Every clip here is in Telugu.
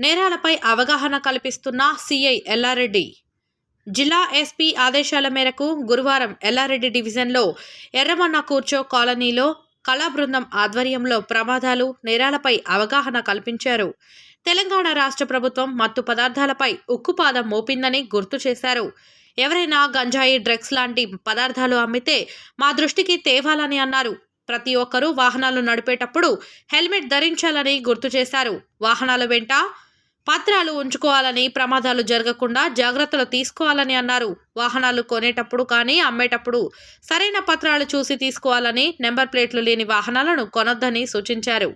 నేరాలపై అవగాహన కల్పిస్తున్న సిఐ ఎల్లారెడ్డి. జిల్లా ఎస్పీ ఆదేశాల మేరకు గురువారం ఎల్లారెడ్డి డివిజన్లో ఎర్రమన్న కూర్చో కాలనీలో కళా బృందం ఆధ్వర్యంలో ప్రమాదాలు నేరాలపై అవగాహన కల్పించారు. తెలంగాణ రాష్ట్ర ప్రభుత్వం మత్తు పదార్థాలపై ఉక్కుపాదం మోపిందని గుర్తు చేశారు. ఎవరైనా గంజాయి డ్రగ్స్ లాంటి పదార్థాలు అమ్మితే మా దృష్టికి తేవాలని అన్నారు. ప్రతి ఒక్కరూ వాహనాలు నడిపేటప్పుడు హెల్మెట్ ధరించాలని గుర్తు చేశారు. వాహనాల వెంట పత్రాలు ఉంచుకోవాలని ప్రమాదాలు జరగకుండా జాగ్రత్తలు తీసుకోవాలని అన్నారు. వాహనాలు కొనేటప్పుడు కానీ అమ్మేటప్పుడు సరైన పత్రాలు చూసి తీసుకోవాలని నెంబర్ ప్లేట్లు లేని వాహనాలను కొనొద్దని సూచించారు.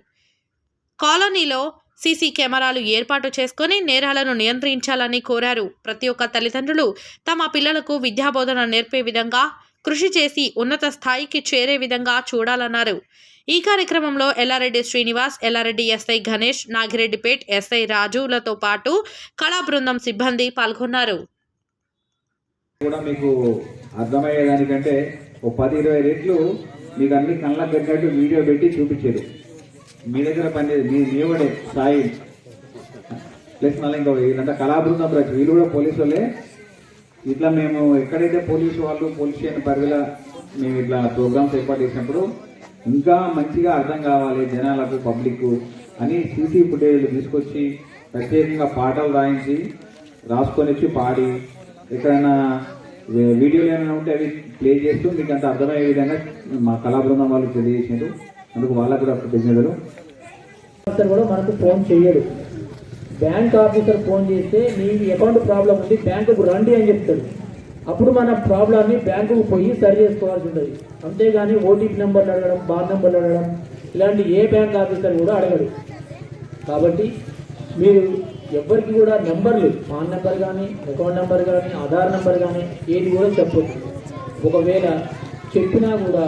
కాలనీలో సీసీ కెమెరాలు ఏర్పాటు చేసుకొని నేరాలను నియంత్రించాలని కోరారు. ప్రతి ఒక్క తల్లిదండ్రులు తమ పిల్లలకు విద్యాబోధన నేర్పే విధంగా కృషి చేసి ఉన్నత స్థాయికి చేరే విధంగా చూడాలన్నారు. ఈ కార్యక్రమంలో ఎల్లారెడ్డి శ్రీనివాస్ ఎల్లారెడ్డి ఎస్ఐ గణేష్ నాగిరెడ్డిపేట్ ఎస్ఐ రాజులతో పాటు కళా బృందం సిబ్బంది పాల్గొన్నారు. కూడా మీకు అర్థమయ్యేదానికంటే ఓ పది ఇరవై రెట్లు మీకు అన్ని కళ్ళకు పెట్టినట్టు వీడియో పెట్టి చూపించారు. మీ దగ్గర పని మీ మీవడే సాయి. ప్లస్ మళ్ళీ ఇంకో వీళ్ళంతా కళాబృందం బ్రచ్ వీళ్ళు కూడా పోలీసు వాళ్ళే. ఇట్లా మేము ఎక్కడైతే పోలీసు వాళ్ళు పోలీస్ స్టేషన్ పరిధిలో మేము ఇట్లా ప్రోగ్రామ్స్ ఏర్పాటు చేసినప్పుడు ఇంకా మంచిగా అర్థం కావాలి జనాలకు పబ్లిక్ అని సీసీ ఫుటేజ్లు తీసుకొచ్చి ప్రత్యేకంగా పాటలు రాయించి రాసుకొని వచ్చి పాడి. ఎక్కడైనా వీడియోలు ఏమైనా ఉంటే అవి ప్లే చేస్తూ మీకు అంత అర్థమయ్యే విధంగా మా కళాబృందం వాళ్ళు తెలియజేసారు అందుకు వాళ్ళకు కూడా ధన్యవాదాలు. ఆఫీసర్ కూడా మనకు ఫోన్ చేయడు. బ్యాంక్ ఆఫీసర్ ఫోన్ చేస్తే మీ అకౌంట్ ప్రాబ్లం ఉంది బ్యాంకుకు రండి అని చెప్తాడు. అప్పుడు మన ప్రాబ్లమ్ని బ్యాంకుకు పోయి సరి చేసుకోవాల్సి ఉంటుంది అంతేగాని ఓటీపీ నెంబర్లు అడగడం బార్ నెంబర్లు అడగడం ఇలాంటి ఏ బ్యాంక్ ఆఫీసర్ కూడా అడగడు. కాబట్టి మీరు ఎవరికి కూడా నెంబర్లు పాన్ నెంబర్ కానీ అకౌంట్ నెంబర్ కానీ ఆధార్ నెంబర్ కానీ ఏది కూడా చెప్పొద్దు. ఒకవేళ చెప్పినా కూడా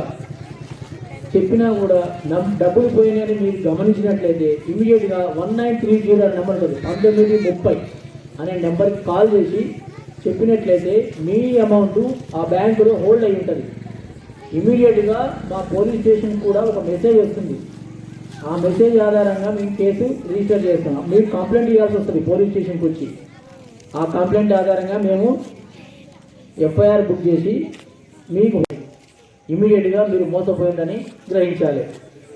చెప్పినా కూడా నమ్ డబ్బులు పోయినాయని మీరు గమనించినట్లయితే ఇమీడియట్గా one nine three zero number ఉంటుంది. పంతొమ్మిది ముప్పై అనే నెంబర్కి కాల్ చేసి చెప్పినట్లయితే మీ అమౌంట్ ఆ బ్యాంకులో హోల్డ్ అయి ఉంటుంది. ఇమీడియట్గా మా పోలీస్ స్టేషన్ కూడా ఒక మెసేజ్ వస్తుంది. ఆ మెసేజ్ ఆధారంగా మేము కేసు రిజిస్టర్ చేస్తున్నాం మీరు కంప్లైంట్ ఇవ్వాల్సి వస్తుంది పోలీస్ స్టేషన్కి వచ్చి. ఆ కంప్లైంట్ ఆధారంగా మేము ఎఫ్ఐఆర్ బుక్ చేసి మీకు ఇమీడియట్గా మీరు మోసపోయిందని గ్రహించాలి.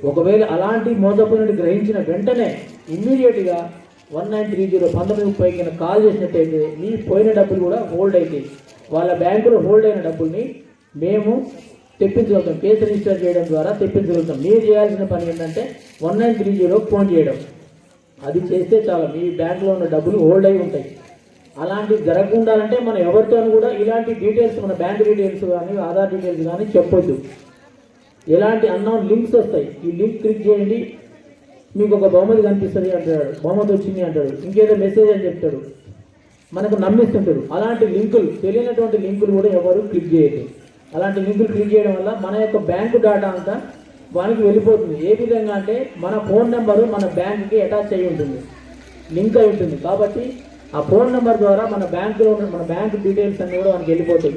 ఒకవేళ అలాంటి మోసపోయినట్టు గ్రహించిన వెంటనే ఇమ్మీడియట్గా వన్ నైన్ త్రీ జీరో పంతొమ్మిది ముప్పై కింద కాల్ చేసినట్టయితే మీ పోయిన డబ్బులు కూడా హోల్డ్ అవుతాయి వాళ్ళ బ్యాంకులో హోల్డ్ అయిన డబ్బుల్ని మేము తెప్పించగలుగుతాం. కేసు రిజిస్టర్ చేయడం ద్వారా తెప్పించగలుగుతాం. మీరు చేయాల్సిన పని ఏంటంటే వన్ నైన్ త్రీ జీరోకి ఫోన్ చేయడం. అది చేస్తే చాలా. మీ బ్యాంకులో ఉన్న డబ్బులు హోల్డ్ అయి ఉంటాయి. అలాంటివి జరగకుండా అంటే మనం ఎవరితో కూడా ఇలాంటి డీటెయిల్స్ మన బ్యాంక్ డీటెయిల్స్ కానీ ఆధార్ డీటెయిల్స్ కానీ చెప్పొద్దు. ఎలాంటి అన్నౌన్ లింక్స్ వస్తాయి. ఈ లింక్ క్లిక్ చేయండి. మీకు ఒక బహుమతి కనిపిస్తుంది అంటాడు. బహుమతి వచ్చింది అంటాడు. ఇంకేదో మెసేజ్ అని చెప్తాడు. మనకు నమ్మిస్తుంటారు. అలాంటి లింకులు తెలియనటువంటి లింకులు కూడా ఎవరు క్లిక్ చేయదు అలాంటి లింకులు క్లిక్ చేయడం వల్ల మన యొక్క బ్యాంకు డేటా అంతా వానికి వెళ్ళిపోతుంది. ఏ విధంగా అంటే మన ఫోన్ నెంబరు మన బ్యాంక్కి అటాచ్ అయి ఉంటుంది. లింక్ అయి ఉంటుంది. కాబట్టి ఆ ఫోన్ నెంబర్ ద్వారా మన బ్యాంకులో ఉన్న మన బ్యాంక్ డీటెయిల్స్ అన్నీ కూడా మనకి వెళ్ళిపోతాయి.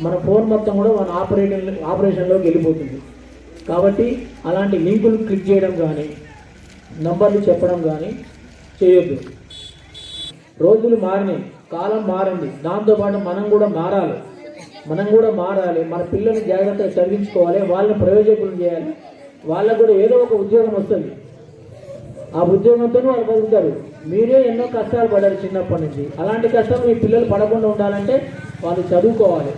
మన ఫోన్ మొత్తం కూడా మన ఆపరేటింగ్ ఆపరేషన్లోకి వెళ్ళిపోతుంది. కాబట్టి అలాంటి లింకులు క్లిక్ చేయడం కానీ నంబర్లు చెప్పడం కానీ చేయొద్దు. రోజులు మారినాయి కాలం మారింది. దాంతోపాటు మనం కూడా మారాలి. మనం కూడా మారాలి. మన పిల్లల్ని జాగ్రత్తగా చదివించుకోవాలి. వాళ్ళని ప్రయోజకులు చేయాలి. వాళ్ళకు కూడా ఏదో ఒక ఉద్యోగం వస్తుంది. ఆ ఉద్యోగంతో వాళ్ళు బతుకుతారు. మీరే ఎన్నో కష్టాలు పడారు చిన్నప్పటి నుంచి. అలాంటి కష్టాలు మీ పిల్లలు పడకుండా ఉండాలంటే వాళ్ళు చదువుకోవాలి.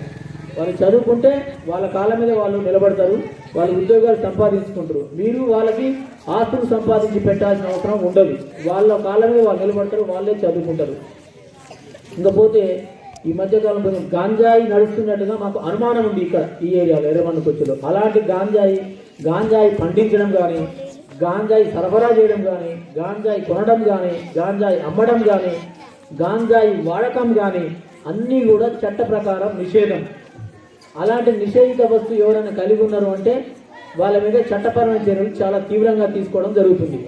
వాళ్ళు చదువుకుంటే వాళ్ళ కాళ్ళ మీద వాళ్ళు నిలబడతారు. వాళ్ళు ఉద్యోగాలు సంపాదించుకుంటారు. మీరు వాళ్ళకి ఆస్తులు సంపాదించి పెట్టాల్సిన అవసరం ఉండదు. వాళ్ళ కాళ్ళ మీద వాళ్ళు నిలబడతారు వాళ్ళే చదువుకుంటారు. ఇంకపోతే ఈ మధ్యకాలం కొంచెం గాంజాయి నడుస్తున్నట్టుగా మాకు అనుమానం ఉంది ఇక్కడ ఈ ఏరియాలో ఎర్రమండ కొచ్చులో. అలాంటి గాంజాయి గాంజాయి పండించడం కానీ గాంజాయి సరఫరా చేయడం కానీ గాంజాయి కొనడం కానీ గాంజాయి అమ్మడం కానీ గాంజాయి వాడకం కానీ అన్నీ కూడా చట్ట ప్రకారం నిషేధం. అలాంటి నిషేధిత వస్తువు ఎవరైనా కలిగి ఉన్నారు అంటే వాళ్ళ మీద చట్టపరమైన చర్యలు చాలా తీవ్రంగా తీసుకోవడం జరుగుతుంది.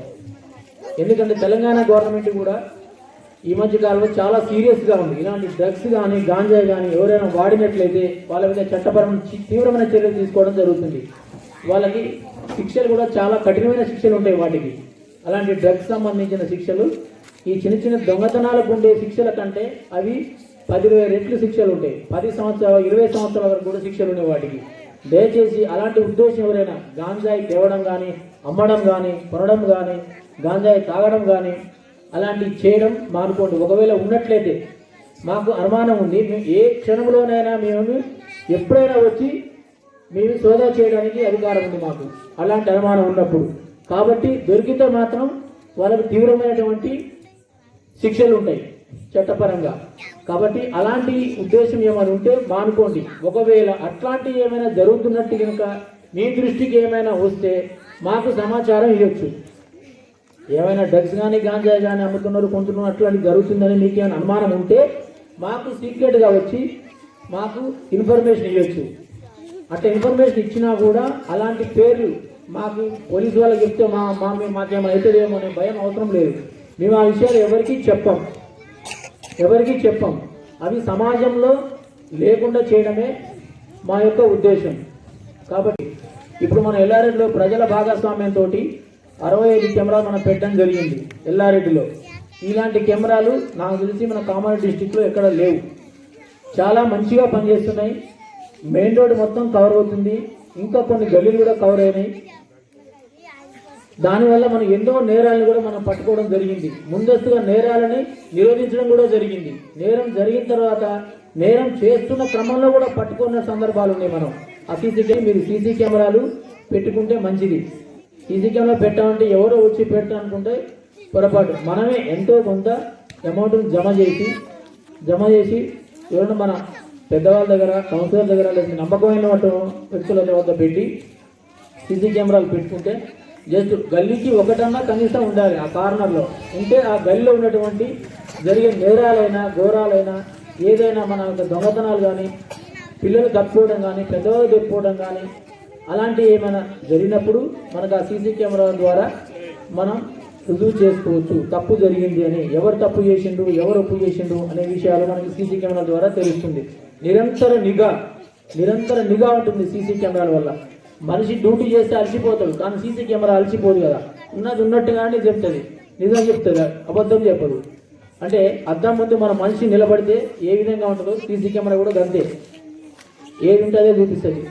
ఎందుకంటే తెలంగాణ గవర్నమెంట్ కూడా ఈ మధ్య కాలంలో చాలా సీరియస్గా ఉంది. ఇలాంటి డ్రగ్స్ కానీ గాంజా కానీ ఎవరైనా వాడినట్లయితే వాళ్ళ మీద చట్టపరమైన తీవ్రమైన చర్యలు తీసుకోవడం జరుగుతుంది. వాళ్ళకి శిక్షలు కూడా చాలా కఠినమైన శిక్షలు ఉంటాయి వాటికి. అలాంటి డ్రగ్స్ సంబంధించిన శిక్షలు ఈ చిన్న చిన్న దొంగతనాలకు ఉండే శిక్షల కంటే అవి పదివేల రెట్లు శిక్షలు ఉంటాయి. పది సంవత్సరాలు ఇరవై సంవత్సరాల వరకు కూడా శిక్షలు ఉన్నాయి వాటికి. దయచేసి అలాంటి ఉద్దేశం ఎవరైనా గాంజాయి తేవడం కానీ అమ్మడం కానీ కొనడం కానీ గాంజాయి తాగడం కానీ అలాంటివి చేయడం మానుకోండి. ఒకవేళ ఉన్నట్లయితే మాకు అనుమానం ఉంది. మేము ఏ క్షణంలోనైనా మేము ఎప్పుడైనా వచ్చి మేము సోదా చేయడానికి అధికారం ఉంది మాకు. అలాంటి అనుమానం ఉన్నప్పుడు. కాబట్టి దొరికితే మాత్రం వాళ్ళకు తీవ్రమైనటువంటి శిక్షలు ఉంటాయి చట్టపరంగా. కాబట్టి అలాంటి ఉద్దేశం ఏమైనా ఉంటే మానుకోండి. ఒకవేళ అట్లాంటివి ఏమైనా జరుగుతున్నట్టు కనుక మీ దృష్టికి ఏమైనా వస్తే మాకు సమాచారం ఇవ్వచ్చు. ఏమైనా డ్రగ్స్ కానీ గాంజా కానీ అమ్ముతున్నారు కొంటున్నారు అట్లాంటివి జరుగుతుందని మీకు ఏమైనా అనుమానం ఉంటే మాకు సీక్రెట్గా వచ్చి మాకు ఇన్ఫర్మేషన్ ఇవ్వచ్చు. అట్లా ఇన్ఫర్మేషన్ ఇచ్చినా కూడా అలాంటి పేర్లు మాకు పోలీసు వాళ్ళకి చెప్తే మా మా మాకేమైనా అవుతుందేమో అనే భయం అవసరం లేదు. మేము ఆ విషయాలు ఎవరికీ చెప్పం. ఎవరికీ చెప్పం. అవి సమాజంలో లేకుండా చేయడమే మా యొక్క ఉద్దేశం. కాబట్టి ఇప్పుడు మన ఎల్లారెడ్డిలో ప్రజల భాగస్వామ్యంతో అరవై ఐదు కెమెరాలు మనం పెట్టడం జరిగింది ఎల్లారెడ్డిలో. ఇలాంటి కెమెరాలు నాకు తెలిసి మన కామారెడ్డి డిస్టిక్లో ఎక్కడ లేవు. చాలా మంచిగా పనిచేస్తున్నాయి. మెయిన్ రోడ్ మొత్తం కవర్ అవుతుంది. ఇంకా కొన్ని గల్లీలు కూడా కవర్ అయినాయి. దానివల్ల మనం ఎన్నో నేరాలను కూడా మనం పట్టుకోవడం జరిగింది. ముందస్తుగా నేరాలని నిరోధించడం కూడా జరిగింది. నేరం జరిగిన తర్వాత నేరం చేస్తున్న క్రమంలో కూడా పట్టుకున్న సందర్భాలు ఉన్నాయి మనం. ఆ సీసీ మీరు సీసీ కెమెరాలు పెట్టుకుంటే మంచిది. సీసీ కెమెరా పెట్టామంటే ఎవరో వచ్చి పెట్టాలనుకుంటే పొరపాటు. మనమే ఎంతో కొంత అమౌంట్ని జమ చేసి జమ చేసి ఎవరైనా మన పెద్దవాళ్ళ దగ్గర కౌన్సిలర్ దగ్గర లేదా నమ్మకమైన వ్యక్తుల వద్ద పెట్టి సీసీ కెమెరాలు పెట్టుకుంటే జస్ట్ గల్లీకి ఒకటన్నా కనీసం ఉండాలి ఆ కార్నర్లో. ఉంటే ఆ గల్లీలో ఉన్నటువంటి జరిగే నేరాలైనా ఘోరాలైనా ఏదైనా మన యొక్క దొంగతనాలు కానీ పిల్లలు తప్పుకోవడం కానీ పెద్దవాళ్ళు తప్పుకోవడం కానీ అలాంటివి ఏమైనా జరిగినప్పుడు మనకు ఆ సీసీ కెమెరాల ద్వారా మనం రుజువు చేసుకోవచ్చు. తప్పు జరిగింది అని. ఎవరు తప్పు చేసిండు ఎవరు ఒప్పు చేసిండు అనే విషయాలు మనకి సీసీ కెమెరాల ద్వారా తెలుస్తుంది. నిరంతర నిఘా నిరంతర నిఘా ఉంటుంది సీసీ కెమెరాల వల్ల. మనిషి డ్యూటీ చేస్తే అలసిపోతాడు కానీ సీసీ కెమెరా అలసిపోదు కదా. ఉన్నది ఉన్నట్టుగానే చెప్తుంది. నిజం చెప్తుంది అబద్ధం చెప్పదు. అంటే అద్దం ముందు మన మనిషి నిలబడితే ఏ విధంగా ఉంటుందో సీసీ కెమెరా కూడా గంతే. ఏది ఉంటే చూపిస్తుంది.